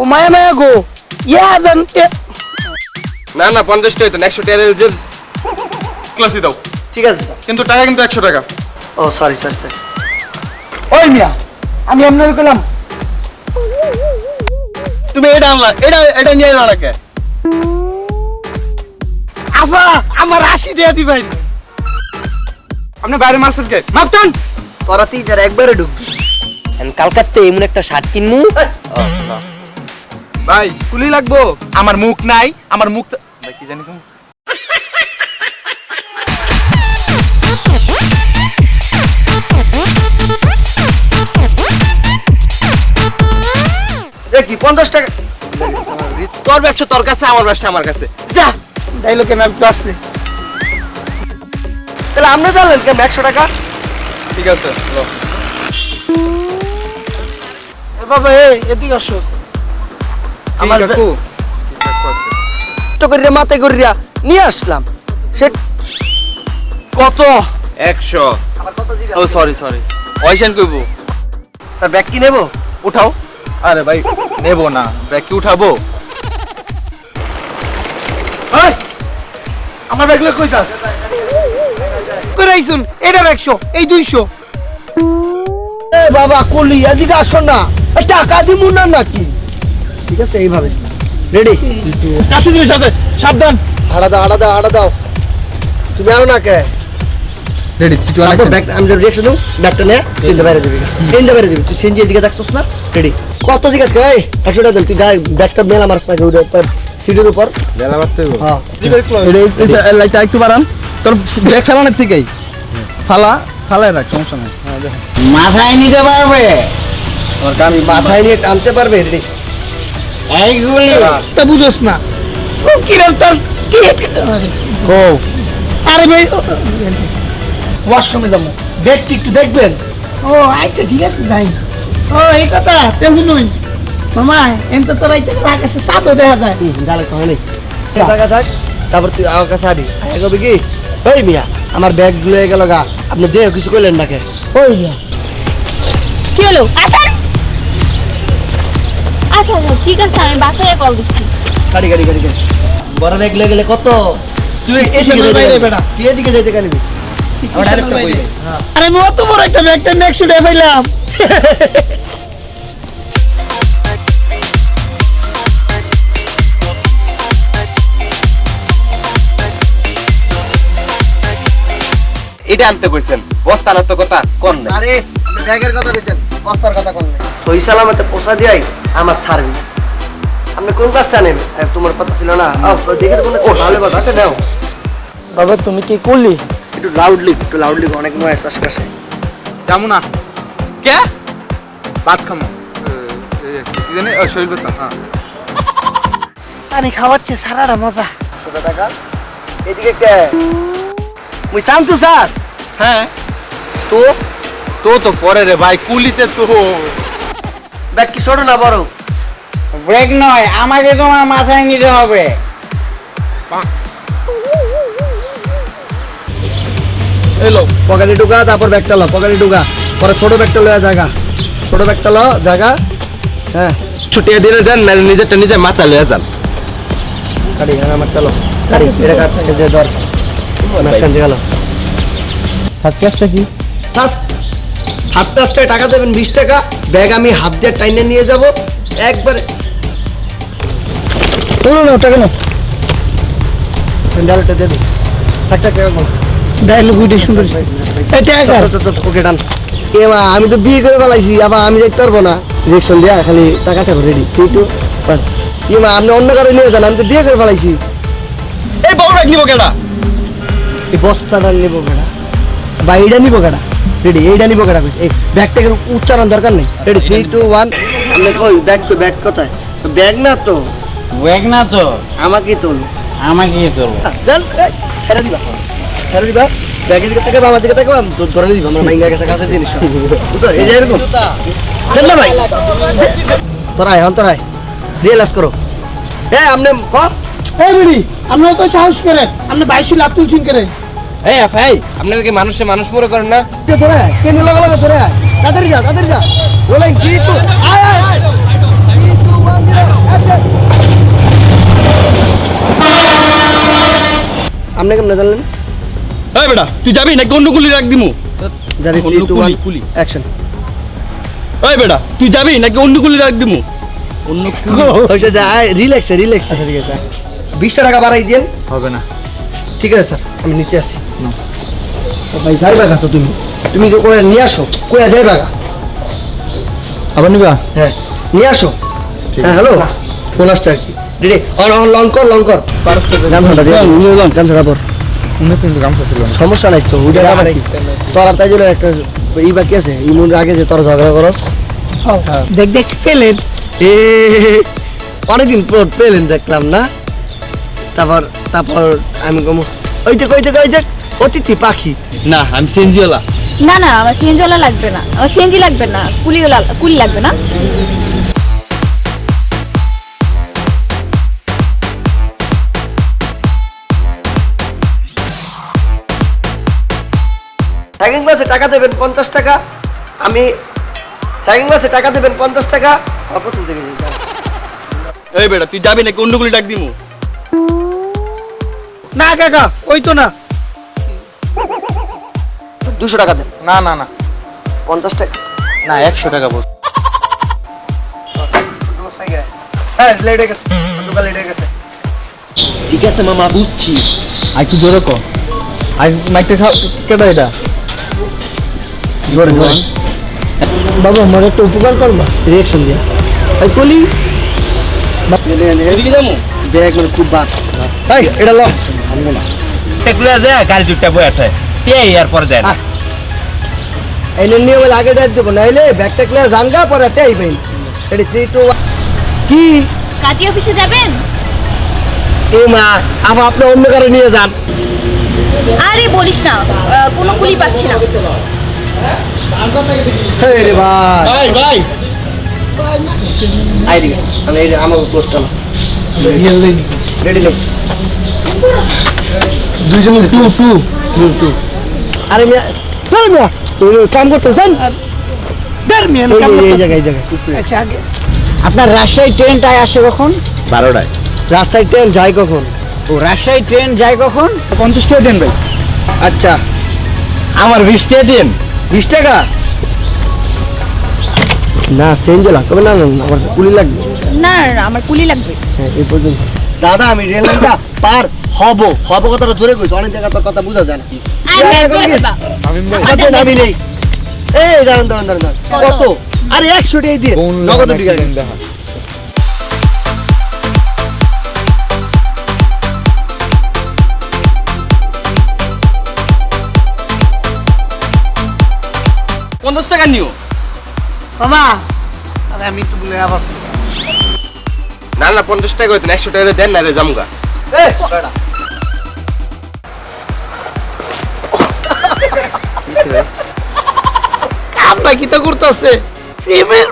ও মায়া মায়া গো। ইয়া জান না না পঞ্চাশ টাকা দেন একশো টাকা যে ক্লাসই দাও। ঠিক আছে। কিন্তু টাকা কিন্তু একশো টাকা। ও সরি সরি সরি ওই মিয়া আমি আপনার কইলাম। তুমি এটা আনলা এটা এটা নিয়ে এলো নাকি? আফা আমার আশি দেয়া দিবেন। আপনি বাইরে মারছেন কে? মাপছেন? তোরা তিনটার একবারে ঢুকবি কালকাতে এমন একটা শার্ট কিনমু। ভাই কুলি লাগবো। আমার মুখ নাই আমার মুখ ভাই কি জানি তুমি? দেখি পঞ্চাশ টাকা? তোর ব্যবসা তোর কাছে আমার ব্যবসা আমার কাছে। যা ডাইলো কেন আমি আসছে তাহলে আমরা জানলেন কেন একশো টাকা? ঠিক আছে বাবা এদিকে আসো। আমার কাকু। তো করিয়া মাথায় করিয়া নিয়ে আসলাম। সে কত? একশো। আমার ও সরি সরি পয়সা কইব। তার ব্যাগ কি নেব? উঠাও। আরে ভাই নেব না। ব্যাগ কি উঠাবো? আমার ব্যাগ এটা একশো এই দুইশো। এ বাবা কলি এদিকে আসো না। টাকা দিমু না নাকি? ঠিক আছে এইভাবে। রেডি কাছে জিনিস আছে সাবধান। হাড়া দাও হাড়া দাও হাড়া দাও। তুমি আনো না কে রেডি তারপর ব্যাগ আমি যদি রিয়াকশন দেবো ব্যাগটা নে তিনটা বাইরে দিবি। তিনটা বাইরে দিবি। তুই সেনজি এদিকে দেখছিস না? রেডি কত দিকে আছে এই একশো টাকা দেন। তুই গায়ে ব্যাগটা মেলা আমার পাশে উঠে সিটির উপর? বাড়তে হ্যাঁ। একটু বাড়ান। তোর ফেলানোর থেকেই ফালা ফালায় রাখ সমস্যা নেই। মাথায় নিতে পারবে। আমার কামি মাথায় নিয়ে টানতে পারবে রেডি তা বুঝোস না। ও কিরম তোর কি? কো আরে ভাই ওয়াশরুমে যাব। ব্যাগটি একটু দেখবেন? ও আচ্ছা ঠিক আছে যাই ও এই কথা তেমন নই মামা এন তো তোর আইতে কাছে সাদও দেখা যায়। গালে থাক তারপর তুই আমার কাছে আবি। কবি কি ওই মিয়া আমার ব্যাগ লয়ে গেল গা। আপনি দেহ কিছু কইলেন নাকি? ওই মিয়া কি হলো? আসেন। আচ্ছা আচ্ছা ঠিক আছে আমি বাসায় কল দিচ্ছি। গাড়ি গাড়ি গাড়ি গাড়ি। বড় ব্যাগ লয়ে গেলে কত? তুই এদিকে যাইতে বেটা। তুই এদিকে যাইতে কানিবি আমার ডাইরেক্ট কই আরে আমি অত বড় একটা ব্যাগটা নেক্সট ডে পাইলাম। এটা আনতে কইছেন। বস্তা আনার তো কথা কোন আরে ব্যাগের কথা কইছেন। বস্তার কথা কোন সই সালামতে পোষা দিয়াই আমার ছাড়বি। আপনি কোন কাজটা নেবেন আর তোমার কথা ছিল না। দেখে তো কোনো ভালো কথা। আছে নাও। বাবা তুমি কি করলি? একটু লাউডলি একটু লাউডলি অনেক নয়েস আশেপাশে। যাব না। কে? ভাত খামো জানি? শরীর কথা হ্যাঁ। পানি খাওয়াচ্ছে সারারা মজা টাকা? এদিকে কে? মুই শামসু স্যার। হ্যাঁ। তো? তো তো পরে রে ভাই কুলিতে তো ব্যাগ কি ছোট না বড়? ব্রেক নয় আমাকে তোমার মাথায় নিতে হবে। এলো পকেটে ঢুকা তারপর ব্যাগটা লো পকেটে ঢুকা। পরে ছোট ব্যাগটা লয়া জায়গা। ছোট ব্যাগটা লো জায়গা। হ্যাঁ। ছুটিয়ে দিলে দেন না নিজেরটা নিজে মাথা লয়ে যান। গাড়ি হ্যাঁ আমারটা লো। গাড়ি এটা কাট এটা দে ধর মাঝখান দিয়ে গেল। আসছে কি? ফার্স্ট হাত টাস্টায় টাকা দেবেন বিশ টাকা। ব্যাগ আমি হাত দিয়ে টাইনে নিয়ে যাব। একবারে না টাকা না ডালটা দে দে। থাক থাক থাক ডায়লগ সুন্দর। এটা ওকে ডান। এ মা আমি তো বিয়ে করে ফেলাইছি আবার আমি দেখতে পারব না। ইলেকশন দিয়া খালি টাকা থাকো রেডি ওয়ান আপনি অন্য কারও নিয়ে যান আমি তো বিয়ে করে ফেলাইছি। এই নিব কেডা? এই বস্তাটা নিবো কেডা? বা এইটা নিবো কেডা? রেডি এইটা নিবো কইছি? এই ব্যাগটাকে উচ্চারণ দরকার নেই। রেডি থ্রি টু ওয়ান আপনি কই ব্যাগ তো ব্যাগ কোথায়? ব্যাগ না তো? ব্রেক না তো। আমাকেই তোল। আমাকে তোর এই, ছেড়ে দিবা। ছেড়ে দিবা। ব্যাগের দিকে তাকাবা আমার দিকে তাকাবা ধরে দিবা আমার মাইঙ্গা গেছে কাছে জিনিস। বুঝছ? এই যে এরকম। দেন না ভাই। তোরাই হন তোরাই। রিয়েলাইজ করো। হ্যাঁ আপনি ক? এই বিড়ি আমরা তো সাহস করে আপনি বাইশি লাভ তুলছেন করে এই ভাই আপনারা কি মানুষে মানুষ মনে করেন না? ধরে? ধরে? তাদের যা তাদের যা। আপনি কেমনে জানলেন? এই বেটা তুই যাবি না কোন গুলি রাখ দিমু? অ্যাকশন। এই বেটা তুই যাবি নাকি অন্য গুলি রাখ দিমু? অন্য কুলি যায় রিল্যাক্স রিল্যাক্স আচ্ছা ঠিক আছে। 20 টাকা বাড়াই দিয়েন। হবে না। ঠিক আছে স্যার আমি নিতে আসছি। ভাই তো তুমি। তুমি তো করে নিয়ে আসো আবার নিবা? হ্যাঁ নিয়ে আসো। হ্যাঁ হ্যালো। ফোন আসছে আর কি। রেডি অন অন লং কর লং কর। গামছাটা দিয়ে গামছাটা পর। উনি কিন্তু গামছা ছিল। সমস্যা নাই তো যাবার কি তোর তাই জন্য একটা ই বাকি আছে ই মনে আগে যে তোর ঝগড়া করস। দেখ দেখ পেলেন। এ অনেকদিন পর পেলেন দেখলাম না। তারপর তারপর আমি কম ওই দেখ ওই দেখ ওই দেখ। অতিথি পাখি। না আমি সেনজিওলা। না না আমার সিএনজিওয়ালা লাগবে না। আমার সিএনজি লাগবে না কুলিওয়ালা কুলি লাগবে না। সাইকেল ক্লাসে টাকা দেবেন পঞ্চাশ টাকা আমি সাইকেল ক্লাসে টাকা দেবেন পঞ্চাশ টাকা আমার প্রথম থেকে এই বেটা তুই যাবি নাকি? অন্য কুলি ডাক দিমু। না কাকা ওই তো না। দুশো টাকা দেন। না না না। পঞ্চাশ টাকা। না একশো টাকা বল হ্যাঁ লেট গেছে। দোকান লেট গেছে। ঠিক আছে মামা বুঝছি। আর কি জোরে কো আর মাইকটা খাও কেটা এটা? জোরে জোরে বাবা আমার একটা উপকার করবা। রিয়েকশন দিয়া। ভাই কলি। ব্যাগ মানে খুব বাদ ভাই এটা ল। এগুলো যে গাড়ি দুটা বই আছে। কে ইয়ার পরে দেন আহ। এনে নিয়ে বলে আগে ডেট দেবো নাইলে ব্যাগটা ক্লিয়ার জানগা পরে টেই পাইন এটি থ্রি টু কি? কাজী অফিসে যাবেন? এ মা আবার আপনি অন্য কারও নিয়ে যান। আরে বলিস না কোনো কুলি পাচ্ছি না। রে ভাই। ভাই আমি এই আমার পোস্টটা না রেডি নেই দুইজন টু টু টু টু। আরে মিয়া কাম করতেছেন আচ্ছা আগে আপনার রাজশাহী ট্রেনটায় আসে কখন? বারোটায়। রাস্তায় ট্রেন যায় কখন? ও রাজশাহী ট্রেন যায় কখন? পঞ্চাশ টাকা দেন ভাই। আচ্ছা। আমার বিশ টাকা দিন বিশ টাকা? না চেঞ্জ লাগবে না আমার কুলি লাগবে। না আমার কুলি লাগবে। হ্যাঁ এই পর্যন্ত। দাদা আমি রেল লাইনটা পার হব হব কথাটা জোরে কইছো অনেক জায়গা তোর কথা বুঝা যায় না। কত নামি নেই। এই দাঁড়ান দাঁড়ান দাঁড়ান। কত? আরে একশো টাই দিয়ে। নগদ বিঘা দেখা। পঞ্চাশ টাকা নিও। মামা আরে আমি একটু বলে আবার না না পঞ্চাশ টাকা হইতেন একশো টাকা দেন না রে জামুগা। আমরা কি তো করতেছে? প্রেমের